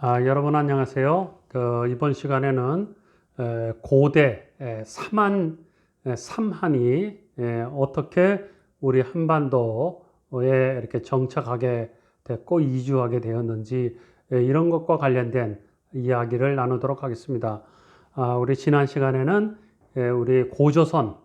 아, 여러분 안녕하세요. 그, 이번 시간에는 에, 고대 에, 삼한 에, 삼한이 에, 어떻게 우리 한반도에 이렇게 정착하게 됐고 이주하게 되었는지 에, 이런 것과 관련된 이야기를 나누도록 하겠습니다. 아, 우리 지난 시간에는 에, 우리 고조선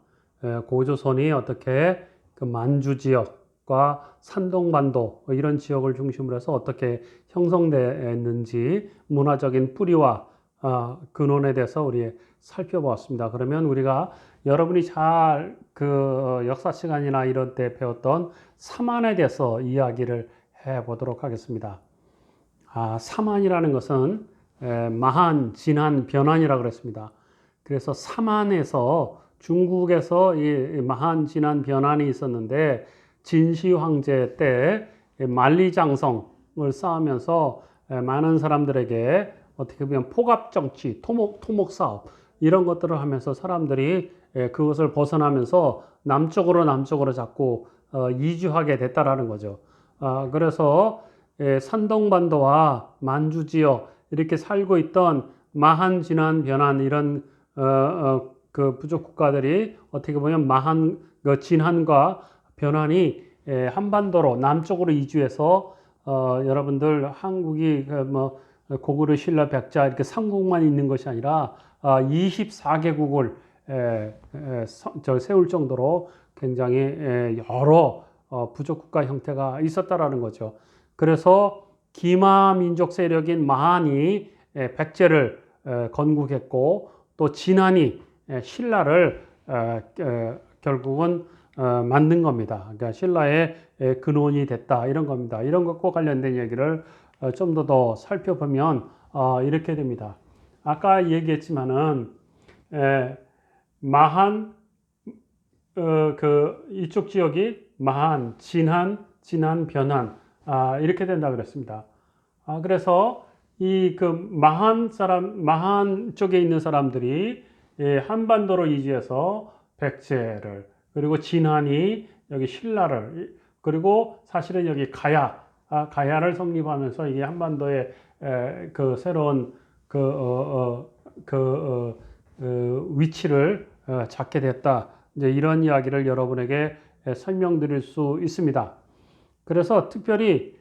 에, 고조선이 어떻게 그 만주 지역 과 산동반도 이런 지역을 중심으로 해서 어떻게 형성됐는지 문화적인 뿌리와 아, 근원에 대해서 우리 살펴보았습니다. 그러면 우리가 여러분이 잘 그 역사 시간이나 이런 때 배웠던 사만에 대해서 이야기를 해 보도록 하겠습니다. 아, 사만이라는 것은 에, 마한, 진한, 변한이라고 그랬습니다. 그래서 사만에서 중국에서 이 마한, 진한, 변한이 있었는데 진시 황제 때 만리장성을 쌓으면서 많은 사람들에게 어떻게 보면 포갑 정치, 토목 토목 사업 이런 것들을 하면서 사람들이 그것을 벗어나면서 남쪽으로 남쪽으로 자꾸 어, 이주하게 됐다라는 거죠. 아, 그래서 산동반도와 만주 지역 이렇게 살고 있던 마한, 진한, 변한 이런 어, 어, 그 부족 국가들이 어떻게 보면 마한, 그 진한과 변환이 한반도로 남쪽으로 이주해서 어, 여러분들 한국이 그뭐 고구려 신라 백자 이렇게 삼국만 있는 것이 아니라 어, 24개국을 에, 에, 저 세울 정도로 굉장히 에, 여러 어, 부족 국가 형태가 있었다라는 거죠. 그래서 기마 민족 세력인 마한이 에, 백제를 에, 건국했고 또 진한이 에, 신라를 에, 에, 결국은 어, 만든 겁니다. 그러니까 신라의 근원이 됐다 이런 겁니다. 이런 것과 관련된 얘기를 어, 좀더 더 살펴보면 어, 이렇게 됩니다. 아까 얘기했지만은 에, 마한 어, 그 이쪽 지역이 마한, 진한, 진한, 변한 아, 이렇게 된다 그랬습니다. 아, 그래서 이 그 마한 사람 마한 쪽에 있는 사람들이 예, 한반도로 이주해서 백제를 그리고 진한이 여기 신라를 그리고 사실은 여기 가야 아, 가야를 성립하면서 이게 한반도의 에, 그 새로운 그, 어, 어, 그 어, 어, 위치를 어, 잡게 됐다. 이제 이런 이야기를 여러분에게 설명드릴 수 있습니다. 그래서 특별히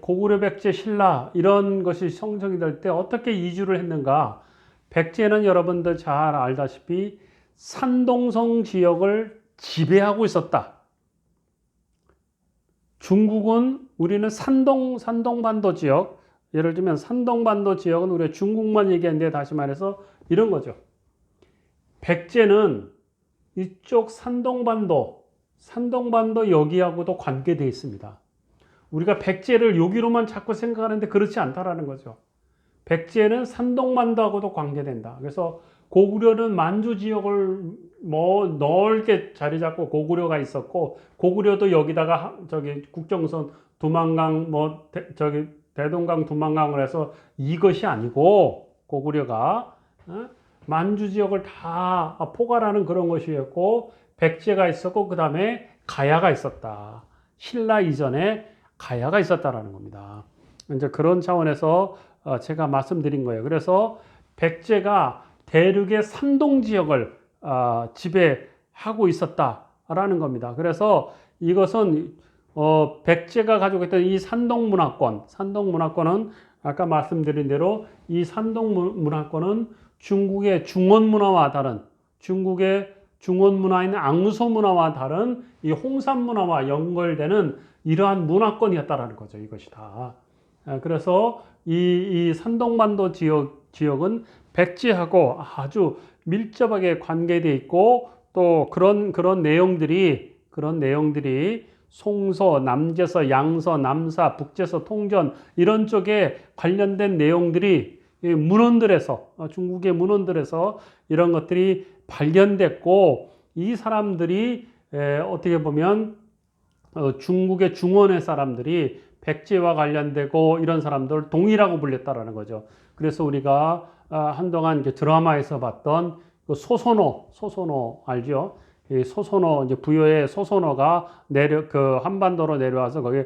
고구려 백제 신라 이런 것이 성정이 될 때 어떻게 이주를 했는가? 백제는 여러분들 잘 알다시피 산동성 지역을 지배하고 있었다. 중국은 우리는 산동 산동반도 지역 예를 들면 산동반도 지역은 우리가 중국만 얘기하는데 다시 말해서 이런 거죠. 백제는 이쪽 산동반도 산동반도 여기하고도 관계되어 있습니다. 우리가 백제를 여기로만 자꾸 생각하는데 그렇지 않다라는 거죠. 백제는 산동반도하고도 관계된다. 그래서 고구려는 만주 지역을 뭐 넓게 자리 잡고 고구려가 있었고 고구려도 여기다가 저기 국정선 두만강 뭐 대, 저기 대동강 두만강을 해서 이것이 아니고 고구려가 어? 만주 지역을 다 포괄하는 그런 것이었고 백제가 있었고 그 다음에 가야가 있었다. 신라 이전에 가야가 있었다라는 겁니다. 이제 그런 차원에서 어, 제가 말씀드린 거예요. 그래서 백제가 대륙의 산동 지역을 아, 지배하고 있었다라는 겁니다. 그래서 이것은 어, 백제가 가지고 있던 이 산동 문화권, 산동 문화권은 아까 말씀드린 대로 이 산동 문화권은 중국의 중원 문화와 다른 중국의 중원 문화인 앙소 문화와 다른 이 홍산 문화와 연결되는 이러한 문화권이었다라는 거죠. 이것이 다. 아, 그래서 이, 이 산동반도 지역, 지역은 백제하고 아주 밀접하게 관계되어 있고 또 그런 그런 내용들이 그런 내용들이 송서, 남제서, 양서, 남사, 북제서, 통전 이런 쪽에 관련된 내용들이 문헌들에서 어, 중국의 문헌들에서 이런 것들이 발견됐고 이 사람들이 어떻게 보면 어, 중국의 중원의 사람들이 백제와 관련되고 이런 사람들 동일하고 불렸다라는 거죠. 그래서 우리가 아, 한동안 이제 드라마에서 봤던 그 소선호, 소선호 알죠? 이 소선호 이제 부여의 소선호가 내려 그 한반도로 내려와서 거기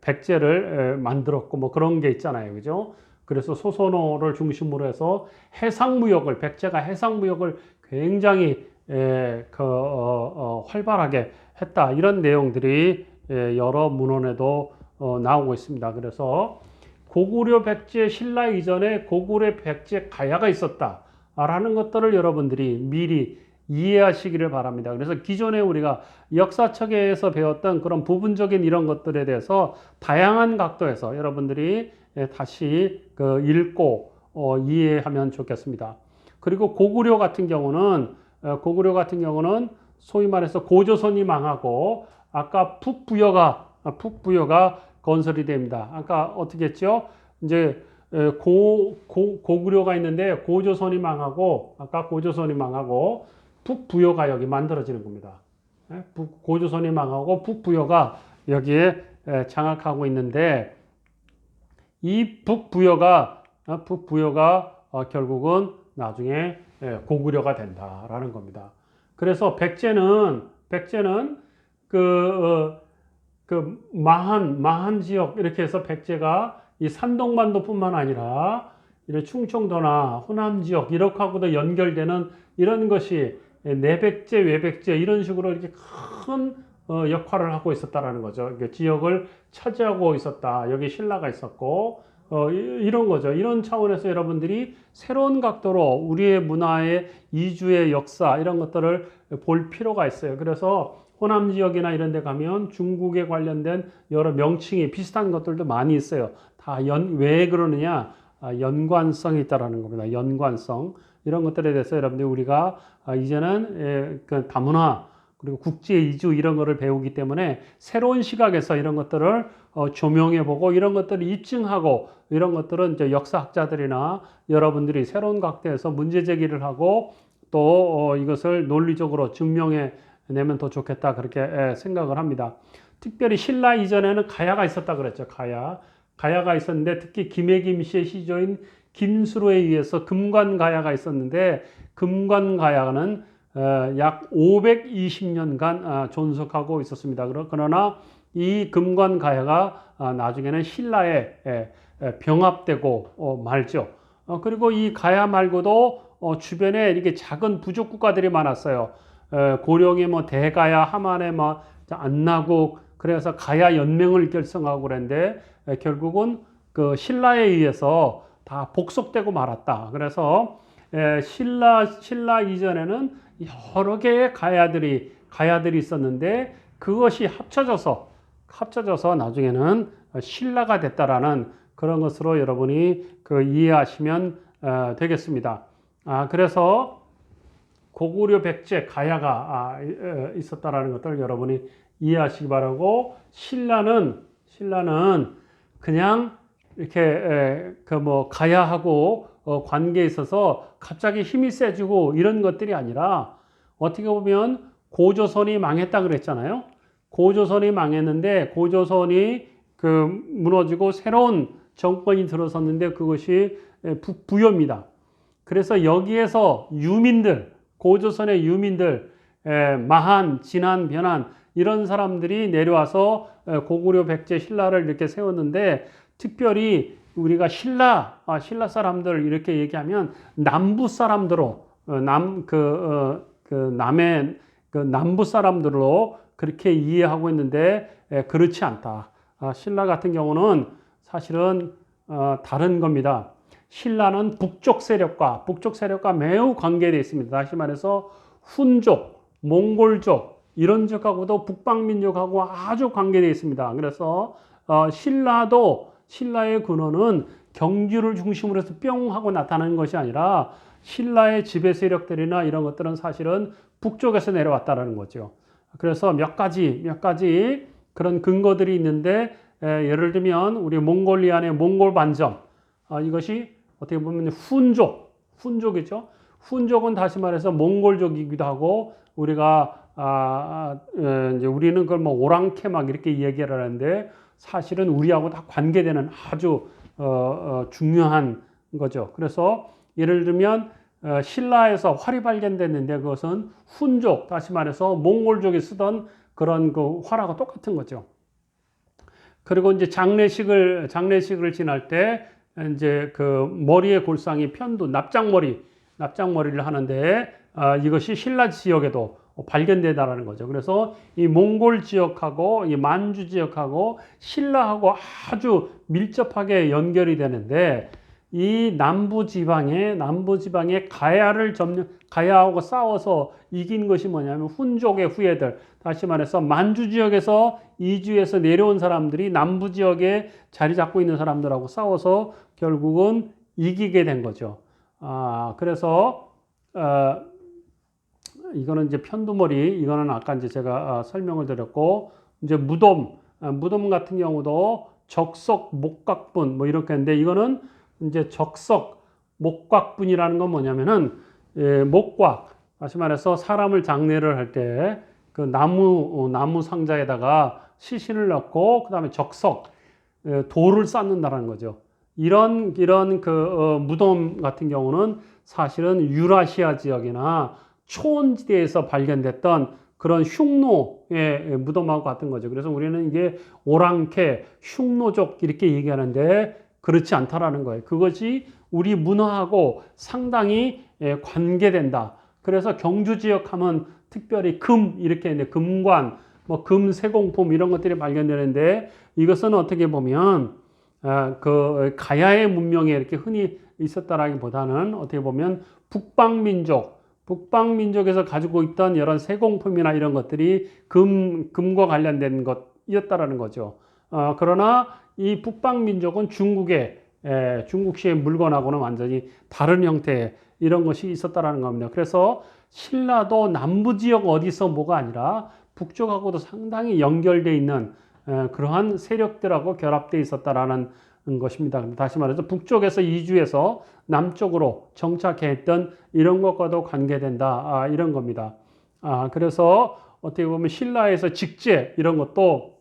백제를 만들었고 뭐 그런 게 있잖아요, 그죠? 그래서 소선호를 중심으로 해서 해상무역을 백제가 해상무역을 굉장히 에, 그, 어, 어, 활발하게 했다 이런 내용들이 에, 여러 문헌에도 어, 나오고 있습니다. 그래서 고구려 백제 신라 이전에 고구려 백제 가야가 있었다라는 것들을 여러분들이 미리 이해하시기를 바랍니다. 그래서 기존에 우리가 역사책에서 배웠던 그런 부분적인 이런 것들에 대해서 다양한 각도에서 여러분들이 예, 다시 그 읽고 어, 이해하면 좋겠습니다. 그리고 고구려 같은 경우는 어, 고구려 같은 경우는 소위 말해서 고조선이 망하고 아까 북부여가 아, 북부여가 건설이 됩니다. 아까 어떻게 했죠? 이제 에, 고, 고, 고구려가 있는데 고조선이 망하고 아까 고조선이 망하고 북부여가 여기 만들어지는 겁니다. 고조선이 망하고 북부여가 여기에 에, 장악하고 있는데 이 북부여가 어, 북부여가 어, 결국은 나중에 예, 고구려가 된다라는 겁니다. 그래서 백제는 백제는 그, 어, 그 마한 마한 지역 이렇게 해서 백제가 이 산동반도뿐만 아니라 이런 충청도나 호남 지역 이렇게 하고도 연결되는 이런 것이 내백제 외백제 이런 식으로 이렇게 큰 어, 역할을 하고 있었다라는 거죠. 이게 지역을 차지하고 있었다. 여기 신라가 있었고 어, 이- 이런 거죠. 이런 차원에서 여러분들이 새로운 각도로 우리의 문화의 이주의 역사 이런 것들을 볼 필요가 있어요. 그래서 호남 지역이나 이런 데 가면 중국에 관련된 여러 명칭이 비슷한 것들도 많이 있어요. 다 연, 왜 그러느냐? 아, 연관성이 있다라는 겁니다. 연관성. 이런 것들에 대해서 여러분들 우리가 아, 이제는 에, 그 다문화 그리고 국제 이주 이런 거를 배우기 때문에 새로운 시각에서 이런 것들을 어, 조명해 보고 이런 것들을 입증하고 이런 것들은 이제 역사학자들이나 여러분들이 새로운 각도에서 문제 제기를 하고 또 어, 이것을 논리적으로 증명해 내면 더 좋겠다 그렇게 에, 생각을 합니다. 특별히 신라 이전에는 가야가 있었다 그랬죠. 가야. 가야가 있었는데 특히 김해김 씨의 시조인 김수로에 의해서 금관가야가 있었는데 금관가야는 어, 약 520년간 아, 존속하고 있었습니다. 그러- 그러나 이 금관가야가 아, 나중에는 신라에 에, 에, 병합되고 어, 말죠. 어, 그리고 이 가야 말고도 어, 주변에 이렇게 작은 부족 국가들이 많았어요. 에, 고령의 뭐 대가야, 하만의 뭐 안나국, 그래서 가야 연맹을 결성하고 그랬는데 에, 결국은 그 신라에 의해서 다 복속되고 말았다. 그래서 에, 신라 신라 이전에는 여러 개의 가야들이 가야들이 있었는데 그것이 합쳐져서 합쳐져서 나중에는 신라가 됐다라는 그런 것으로 여러분이 그 이해하시면 어, 되겠습니다. 아 그래서 고구려 백제 가야가 아, 어, 있었다라는 것들 여러분이 이해하시기 바라고 신라는 신라는 그냥 이렇게 그 뭐 가야하고 어, 관계에 있어서 갑자기 힘이 세지고 이런 것들이 아니라 어떻게 보면 고조선이 망했다 그랬잖아요. 고조선이 망했는데 고조선이 그 무너지고 새로운 정권이 들어섰는데 그것이 북부여입니다. 그래서 여기에서 유민들 고조선의 유민들 에, 마한, 진한, 변한 이런 사람들이 내려와서 에, 고구려 백제 신라를 이렇게 세웠는데 특별히 우리가 신라 아, 신라 사람들 이렇게 얘기하면 남부 사람들로 남그 어, 그 남의 그 남부 사람들로 그렇게 이해하고 있는데 에, 그렇지 않다. 아, 신라 같은 경우는 사실은 어, 다른 겁니다. 신라는 북쪽 세력과 북쪽 세력과 매우 관계되어 있습니다. 다시 말해서 훈족, 몽골족 이런 쪽하고도 북방 민족하고 아주 관계되어 있습니다. 그래서 어, 신라도 신라의 근원은 경주를 중심으로 해서 뿅 하고 나타나는 것이 아니라 신라의 지배 세력들이나 이런 것들은 사실은 북쪽에서 내려왔다라는 거죠. 그래서 몇 가지 몇 가지 그런 근거들이 있는데 에, 예를 들면 우리 몽골리안의 몽골 반점 아, 이것이 어떻게 보면 훈족 훈족이죠. 훈족은 다시 말해서 몽골족이기도 하고 우리가 아, 아, 이제 우리는 그걸 뭐 오랑캐 막 이렇게 얘기를 하는데 사실은 우리하고 다 관계되는 아주 어, 어, 중요한 거죠. 그래서 예를 들면 어, 신라에서 활이 발견됐는데 그것은 훈족, 다시 말해서 몽골족이 쓰던 그런 그 활하고 똑같은 거죠. 그리고 이제 장례식을 장례식을 지날 때 이제 그 머리의 골상이 편두 납작머리 납작머리를 하는데 아, 이것이 신라 지역에도 발견되다라는 거죠. 그래서 이 몽골 지역하고 이 만주 지역하고 신라하고 아주 밀접하게 연결이 되는데 이 남부 지방에 남부 지방에 가야를 점령 가야하고 싸워서 이긴 것이 뭐냐면 훈족의 후예들 다시 말해서 만주 지역에서 이주해서 내려온 사람들이 남부 지역에 자리 잡고 있는 사람들하고 싸워서 결국은 이기게 된 거죠. 아 그래서 어, 이거는 이제 편두머리 이거는 아까 이제 제가 아, 설명을 드렸고 이제 무덤 아, 무덤 같은 경우도 적석 목각분 뭐 이렇게 했는데 이거는 이제 적석 목각분이라는 건 뭐냐면은 예, 목각 다시 말해서 사람을 장례를 할 때 그 나무 어, 나무 상자에다가 시신을 넣고 그다음에 적석 예, 돌을 쌓는다라는 거죠. 이런 이런 그 어, 무덤 같은 경우는 사실은 유라시아 지역이나 초원지대에서 발견됐던 그런 흉노의 무덤하고 같은 거죠. 그래서 우리는 이게 오랑캐, 흉노족 이렇게 얘기하는데 그렇지 않다라는 거예요. 그것이 우리 문화하고 상당히 예, 관계된다. 그래서 경주 지역 하면 특별히 금 이렇게 있는데 금관, 뭐 금 세공품 이런 것들이 발견되는데 이것은 어떻게 보면 아, 그 가야의 문명에 이렇게 흔히 있었다라기보다는 어떻게 보면 북방 민족, 북방 민족에서 가지고 있던 여러 세공품이나 이런 것들이 금 금과 관련된 것이었다라는 거죠. 어, 그러나 이 북방 민족은 중국의 에, 중국시의 물건하고는 완전히 다른 형태의 이런 것이 있었다라는 겁니다. 그래서 신라도 남부 지역 어디서 뭐가 아니라 북쪽하고도 상당히 연결돼 있는 에, 그러한 세력들하고 결합돼 있었다라는 것입니다. 다시 말해서 북쪽에서 이주해서 남쪽으로 정착했던 이런 것과도 관계된다 아, 이런 겁니다. 아, 그래서 어떻게 보면 신라에서 직제 이런 것도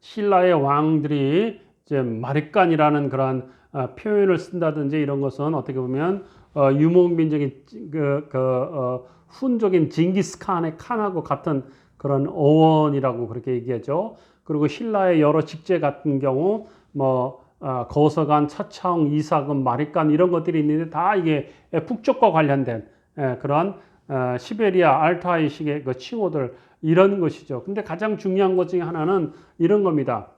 신라의 왕들이 이제 마리간이라는 그런 어, 표현을 쓴다든지 이런 것은 어떻게 보면 어, 유목민적인 그, 그 어, 훈족인 징기스칸의 칸하고 같은 그런 어원이라고 그렇게 얘기하죠. 그리고 신라의 여러 직제 같은 경우 뭐 어, 거서관, 차차웅, 이사금, 마리간 이런 것들이 있는데 다 이게 북쪽과 관련된 예, 그런 어, 시베리아 알타이식의 그 칭호들 이런 것이죠. 근데 가장 중요한 것 중에 하나는 이런 겁니다.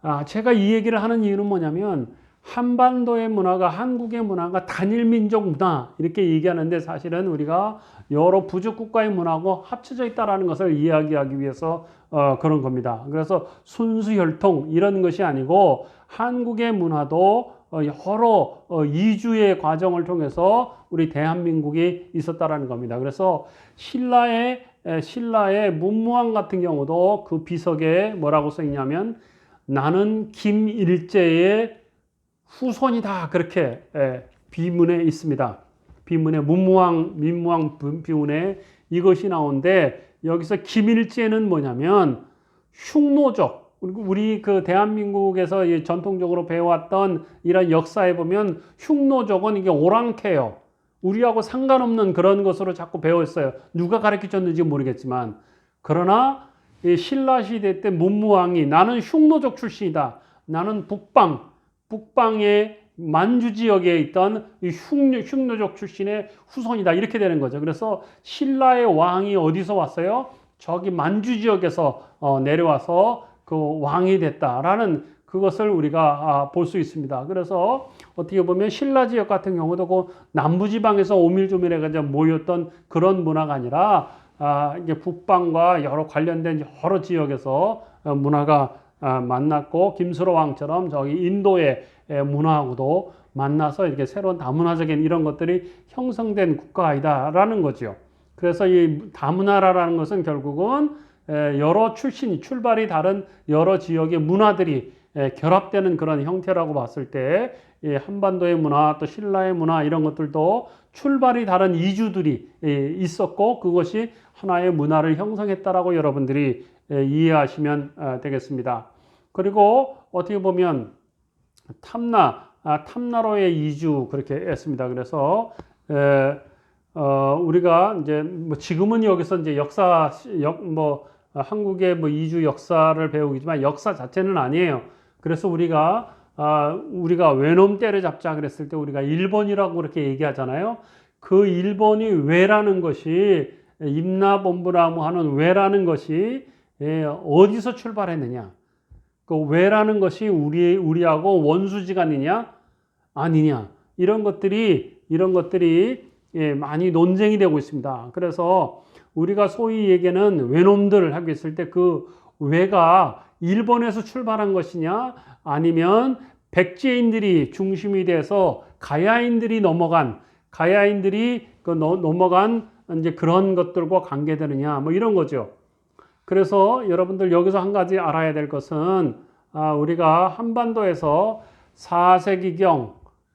아, 제가 이 얘기를 하는 이유는 뭐냐면 한반도의 문화가 한국의 문화가 단일 민족 문화 이렇게 얘기하는데 사실은 우리가 여러 부족 국가의 문화하고 합쳐져 있다라는 것을 이야기하기 위해서 어, 그런 겁니다. 그래서 순수 혈통 이런 것이 아니고 한국의 문화도 어, 여러 어, 이주의 과정을 통해서 우리 대한민국이 있었다라는 겁니다. 그래서 신라의 신라의 문무왕 같은 경우도 그 비석에 뭐라고 써 있냐면 나는 김일제의 후손이다 그렇게 비문에 있습니다. 비문에 문무왕 민무왕 비문에 이것이 나오는데 여기서 김일제는 뭐냐면 흉노족 우리 그 대한민국에서 전통적으로 배워왔던 이런 역사에 보면 흉노족은 이게 오랑캐요. 우리하고 상관없는 그런 것으로 자꾸 배웠어요. 누가 가르쳐 줬는지 모르겠지만. 그러나 신라 시대 때 문무왕이 나는 흉노족 출신이다. 나는 북방, 북방의 만주 지역에 있던 흉노, 흉노족 출신의 후손이다. 이렇게 되는 거죠. 그래서 신라의 왕이 어디서 왔어요? 저기 만주 지역에서 어, 내려와서 그 왕이 됐다라는 그것을 우리가 아, 볼 수 있습니다. 그래서 어떻게 보면 신라 지역 같은 경우도 그 남부 지방에서 오밀조밀해가지고 모였던 그런 문화가 아니라 아, 이게 북방과 여러 관련된 여러 지역에서 어, 문화가 아, 만났고 김수로 왕처럼 저기 인도의 문화하고도 만나서 이렇게 새로운 다문화적인 이런 것들이 형성된 국가이다라는 거죠. 그래서 이 다문화라는 것은 결국은 여러 출신이 출발이 다른 여러 지역의 문화들이 결합되는 그런 형태라고 봤을 때 한반도의 문화 또 신라의 문화 이런 것들도 출발이 다른 이주들이 있었고 그것이 하나의 문화를 형성했다라고 여러분들이 이해하시면 아, 되겠습니다. 그리고 어떻게 보면 탐나 아, 탐나로의 이주 그렇게 했습니다. 그래서 에, 어, 우리가 이제 뭐 지금은 여기서 이제 역사 역뭐 한국의 뭐 이주 역사를 배우기지만 역사 자체는 아니에요. 그래서 우리가 아, 우리가 외놈 때려잡자 그랬을 때 우리가 1번이라고 그렇게 얘기하잖아요. 그 1번이 왜라는 것이 임나본부라고 하는 왜라는 것이 예, 어디서 출발했느냐? 그 왜라는 것이 우리 우리하고 원수지간이냐 아니냐 이런 것들이 이런 것들이 예, 많이 논쟁이 되고 있습니다. 그래서 우리가 소위 얘기는 외놈들 하고 있을 때 그 왜가 일본에서 출발한 것이냐 아니면 백제인들이 중심이 돼서 가야인들이 넘어간 가야인들이 그 넘어간 이제 그런 것들과 관계되느냐 뭐 이런 거죠. 그래서 여러분들 여기서 한 가지 알아야 될 것은 아, 우리가 한반도에서 4세기경,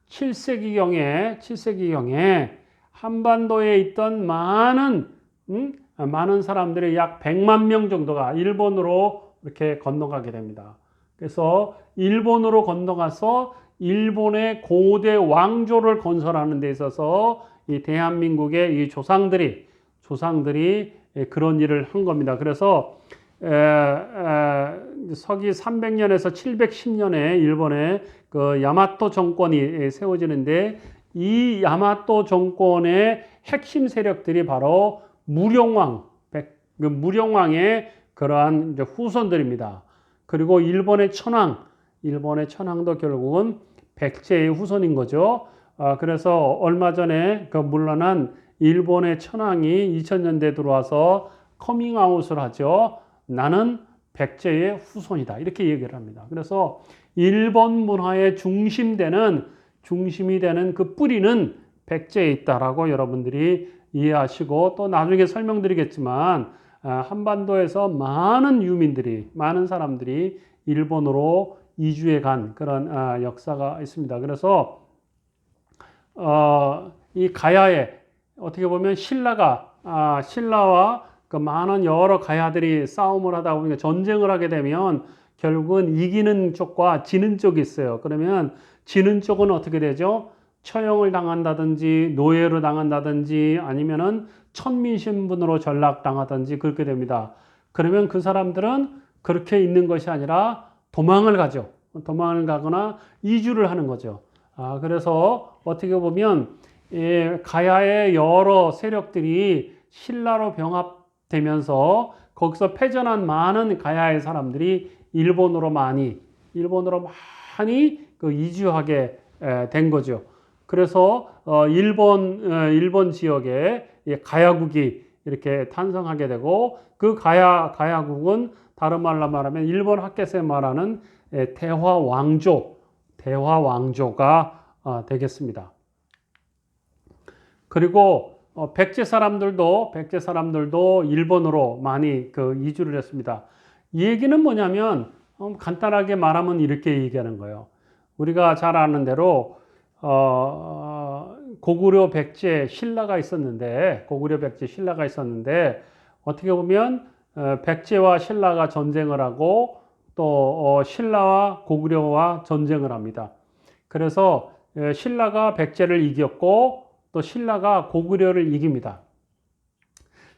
7세기경에 7세기경에 한반도에 있던 많은 음? 많은 사람들이 약 100만 명 정도가 일본으로 이렇게 건너가게 됩니다. 그래서 일본으로 건너가서 일본의 고대 왕조를 건설하는 데 있어서 이 대한민국의 이 조상들이 조상들이 그런 일을 한 겁니다. 그래서 에, 에, 서기 300년에서 710년에 일본의 그 야마토 정권이 세워지는데 이 야마토 정권의 핵심 세력들이 바로 무령왕, 그 무령왕의 그러한 후손들입니다. 그리고 일본의 천황, 일본의 천황도 결국은 백제의 후손인 거죠. 아, 그래서 얼마 전에 그 물러난 일본의 천황이 2000년대 들어와서 커밍아웃을 하죠. 나는 백제의 후손이다. 이렇게 얘기를 합니다. 그래서 일본 문화의 중심되는 중심이 되는 그 뿌리는 백제에 있다라고 여러분들이 이해하시고 또 나중에 설명드리겠지만 아, 한반도에서 많은 유민들이 많은 사람들이 일본으로 이주해 간 그런 아, 역사가 있습니다. 그래서 어, 이 가야에 어떻게 보면 신라가 아, 신라와 그 많은 여러 가야들이 싸움을 하다 보니까 전쟁을 하게 되면 결국은 이기는 쪽과 지는 쪽이 있어요. 그러면 지는 쪽은 어떻게 되죠? 처형을 당한다든지 노예로 당한다든지 아니면은 천민 신분으로 전락당하든지 그렇게 됩니다. 그러면 그 사람들은 그렇게 있는 것이 아니라 도망을 가죠. 도망을 가거나 이주를 하는 거죠. 아, 그래서 어떻게 보면 예, 가야의 여러 세력들이 신라로 병합되면서 거기서 패전한 많은 가야의 사람들이 일본으로 많이 일본으로 많이 그 이주하게 된 거죠. 그래서 어, 일본 어, 일본 지역에 가야국이 이렇게 탄생하게 되고 그 가야 가야국은 다른 말로 말하면 일본 학계에서 말하는 대화 왕조 대화 왕조가 어, 되겠습니다. 그리고 백제 사람들도 백제 사람들도 일본으로 많이 그 이주를 했습니다. 이 얘기는 뭐냐면 간단하게 말하면 이렇게 얘기하는 거예요. 우리가 잘 아는 대로 어, 고구려 백제 신라가 있었는데 고구려 백제 신라가 있었는데 어떻게 보면 어, 백제와 신라가 전쟁을 하고 또 어, 신라와 고구려와 전쟁을 합니다. 그래서 에, 신라가 백제를 이겼고 또 신라가 고구려를 이깁니다.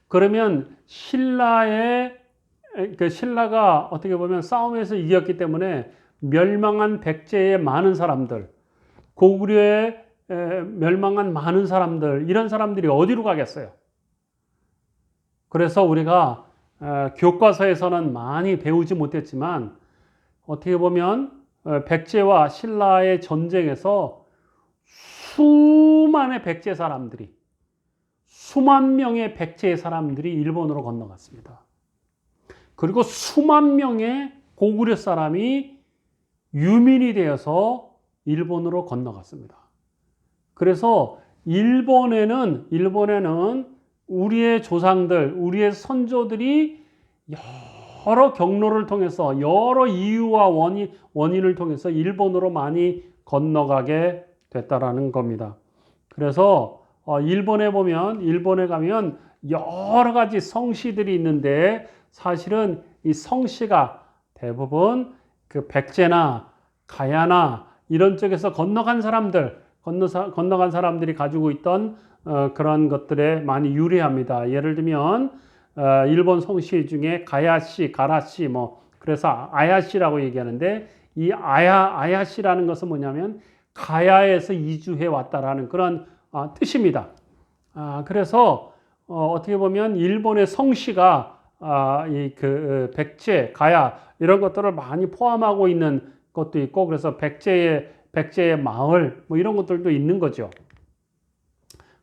그러면 신라의 그 신라가 어떻게 보면 싸움에서 이겼기 때문에 멸망한 백제의 많은 사람들 고구려에 멸망한 많은 사람들, 이런 사람들이 어디로 가겠어요? 그래서 우리가 교과서에서는 많이 배우지 못했지만 어떻게 보면 백제와 신라의 전쟁에서 수 만의 백제 사람들이 수만 명의 백제 사람들이 일본으로 건너갔습니다. 그리고 수만 명의 고구려 사람이 유민이 되어서 일본으로 건너갔습니다. 그래서 일본에는 일본에는 우리의 조상들, 우리의 선조들이 여러 경로를 통해서 여러 이유와 원인, 원인을 통해서 일본으로 많이 건너가게 됐다라는 겁니다. 그래서 어, 일본에 보면 일본에 가면 여러 가지 성씨들이 있는데 사실은 이 성씨가 대부분 그 백제나 가야나 이런 쪽에서 건너간 사람들, 건너 건너간 사람들이 가지고 있던 어, 그런 것들에 많이 유리합니다. 예를 들면 어, 일본 성씨 중에 가야씨, 가라씨 뭐 그래서 아야씨라고 얘기하는데 이 아야 아야시라는 것은 뭐냐면 가야에서 이주해 왔다라는 그런 아, 뜻입니다. 아, 그래서 어, 어떻게 보면 일본의 성씨가 아, 이그 백제, 가야 이런 것들을 많이 포함하고 있는 것도 있고 그래서 백제의 백제의 마을 뭐 이런 것들도 있는 거죠.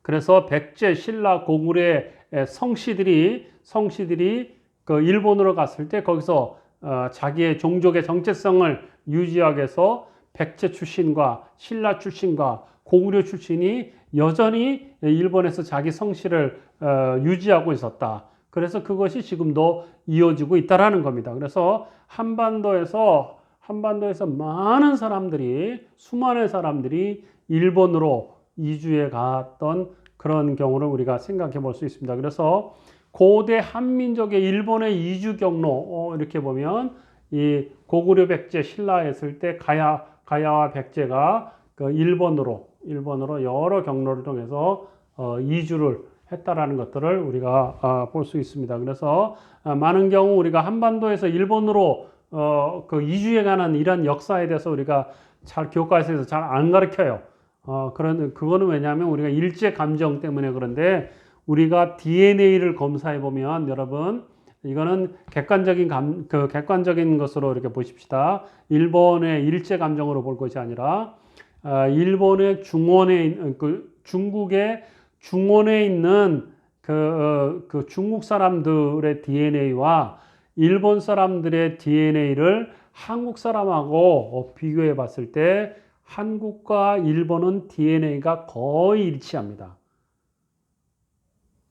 그래서 백제, 신라, 고구려의 성씨들이 성씨들이 그 일본으로 갔을 때 거기서 어, 자기의 종족의 정체성을 유지하기 위해서 백제 출신과 신라 출신과 고구려 출신이 여전히 일본에서 자기 성씨를 어, 유지하고 있었다. 그래서 그것이 지금도 이어지고 있다라는 겁니다. 그래서 한반도에서 한반도에서 많은 사람들이 수많은 사람들이 일본으로 이주해 갔던 그런 경우를 우리가 생각해 볼 수 있습니다. 그래서 고대 한민족의 일본의 이주 경로 어, 이렇게 보면 이 고구려 백제 신라 했을 때 가야 가야와 백제가 그 일본으로 일본으로 여러 경로를 통해서 어, 이주를 했다라는 것들을 우리가 어, 볼수 있습니다. 그래서 어, 많은 경우 우리가 한반도에서 일본으로 어, 그 이주에 관한 이런 역사에 대해서 우리가 잘 교과서에서 잘 안 가르쳐요. 어, 그런 그거는 왜냐하면 우리가 일제 감정 때문에 그런데 우리가 DNA를 검사해 보면 여러분 이거는 객관적인 감, 그 객관적인 것으로 이렇게 보십시다. 일본의 일제 감정으로 볼 것이 아니라 어, 일본의 중원에 그 중국의 중원에 있는 그, 어, 그 중국 사람들의 DNA와 일본 사람들의 DNA를 한국 사람하고 어, 비교해 봤을 때 한국과 일본은 DNA가 거의 일치합니다.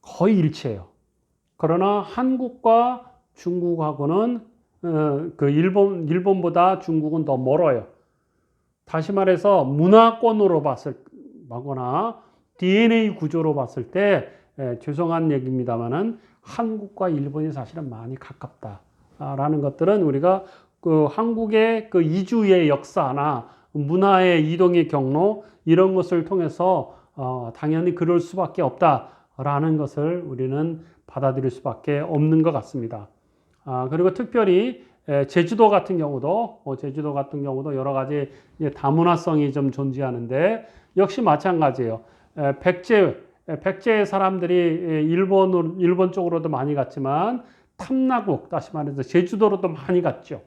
거의 일치해요. 그러나 한국과 중국하고는 어, 그 일본 일본보다 중국은 더 멀어요. 다시 말해서 문화권으로 봤을 거나 DNA 구조로 봤을 때 에, 죄송한 얘기입니다만은 한국과 일본이 사실은 많이 가깝다라는 것들은 우리가 그 한국의 그 이주의 역사나 문화의 이동의 경로 이런 것을 통해서 어, 당연히 그럴 수밖에 없다라는 것을 우리는 받아들일 수밖에 없는 것 같습니다. 아, 그리고 특별히 에, 제주도 같은 경우도 어, 제주도 같은 경우도 여러 가지 다문화성이 좀 존재하는데 역시 마찬가지예요. 에, 백제 백제 사람들이 일본 일본 쪽으로도 많이 갔지만 탐나국 다시 말해서 제주도로도 많이 갔죠.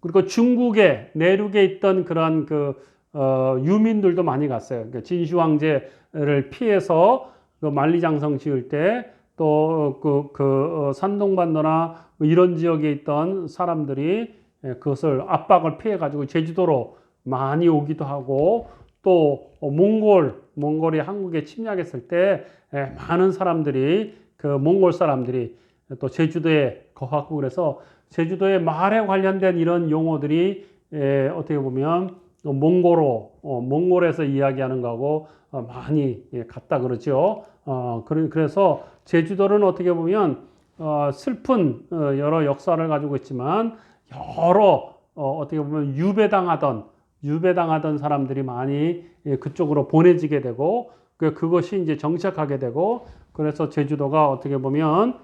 그리고 중국의 내륙에 있던 그런 그 어, 유민들도 많이 갔어요. 그러니까 진시 황제를 피해서 그 만리장성 지을 때 또그 그, 어, 산동반도나 뭐 이런 지역에 있던 사람들이 예, 그것을 압박을 피해 가지고 제주도로 많이 오기도 하고 또 몽골 몽골이 한국에 침략했을 때 예, 많은 사람들이 그 몽골 사람들이 또 제주도에 거하고 그래서 제주도의 말에 관련된 이런 용어들이 에, 어떻게 보면 몽골어, 어, 몽골에서 이야기하는 거하고 어, 많이 예, 같다 그러죠. 어, 그래서 제주도는 어떻게 보면 어, 슬픈 어, 여러 역사를 가지고 있지만 여러 어, 어떻게 보면 유배당하던 유배당하던 사람들이 많이 예, 그쪽으로 보내지게 되고 그, 그것이 이제 정착하게 되고 그래서 제주도가 어떻게 보면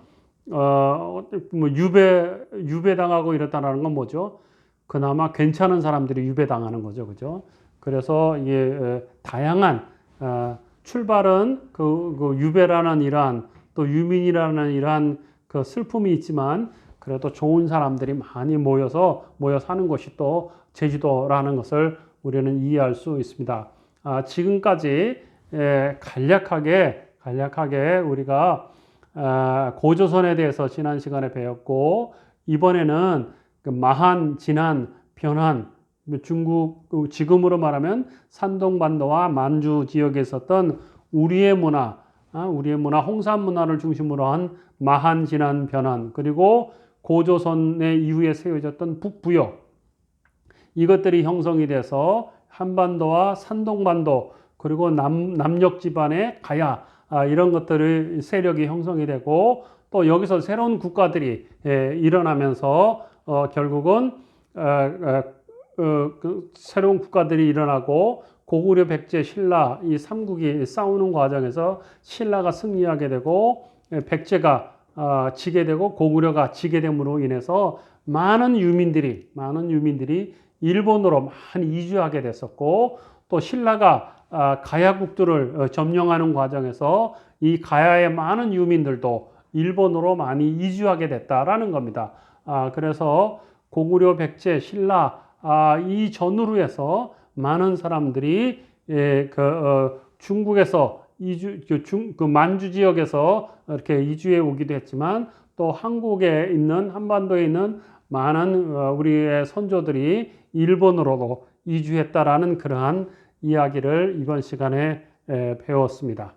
어, 뭐 유배, 유배당하고 이랬다는 건 뭐죠? 그나마 괜찮은 사람들이 유배당하는 거죠. 그죠? 그래서 이게 다양한, 어, 출발은 그, 그 유배라는 이러한 또 유민이라는 이러한 그 슬픔이 있지만 그래도 좋은 사람들이 많이 모여서 모여 사는 곳이 또 제주도라는 것을 우리는 이해할 수 있습니다. 아, 지금까지 에, 간략하게 간략하게 우리가 아, 고조선에 대해서 지난 시간에 배웠고 이번에는 그 마한, 진한, 변한 중국 그 지금으로 말하면 산동반도와 만주 지역에 있었던 우리의 문화, 아, 우리의 문화, 홍산 문화를 중심으로 한 마한, 진한, 변한 그리고 고조선의 이후에 세워졌던 북부역. 이것들이 형성이 돼서 한반도와 산동반도 그리고 남, 남녘 지반의 가야 아, 이런 것들의 세력이 형성이 되고 또 여기서 새로운 국가들이 예, 일어나면서 어, 결국은 어, 어, 어, 그 새로운 국가들이 일어나고 고구려, 백제, 신라 이 삼국이 싸우는 과정에서 신라가 승리하게 되고 예, 백제가 어, 지게 되고 고구려가 지게 됨으로 인해서 많은 유민들이 많은 유민들이 일본으로 많이 이주하게 됐었고 또 신라가 아, 가야국들을 어, 점령하는 과정에서 이 가야의 많은 유민들도 일본으로 많이 이주하게 됐다라는 겁니다. 아, 그래서 고구려, 백제, 신라 아, 이 전후로 해서 많은 사람들이 예, 그 어, 중국에서 이주 그, 중, 그 만주 지역에서 이렇게 이주해 오기도 했지만 또 한국에 있는 한반도에 있는 많은 어, 우리의 선조들이 일본으로도 이주했다라는 그러한 이야기를 이번 시간에 에, 배웠습니다.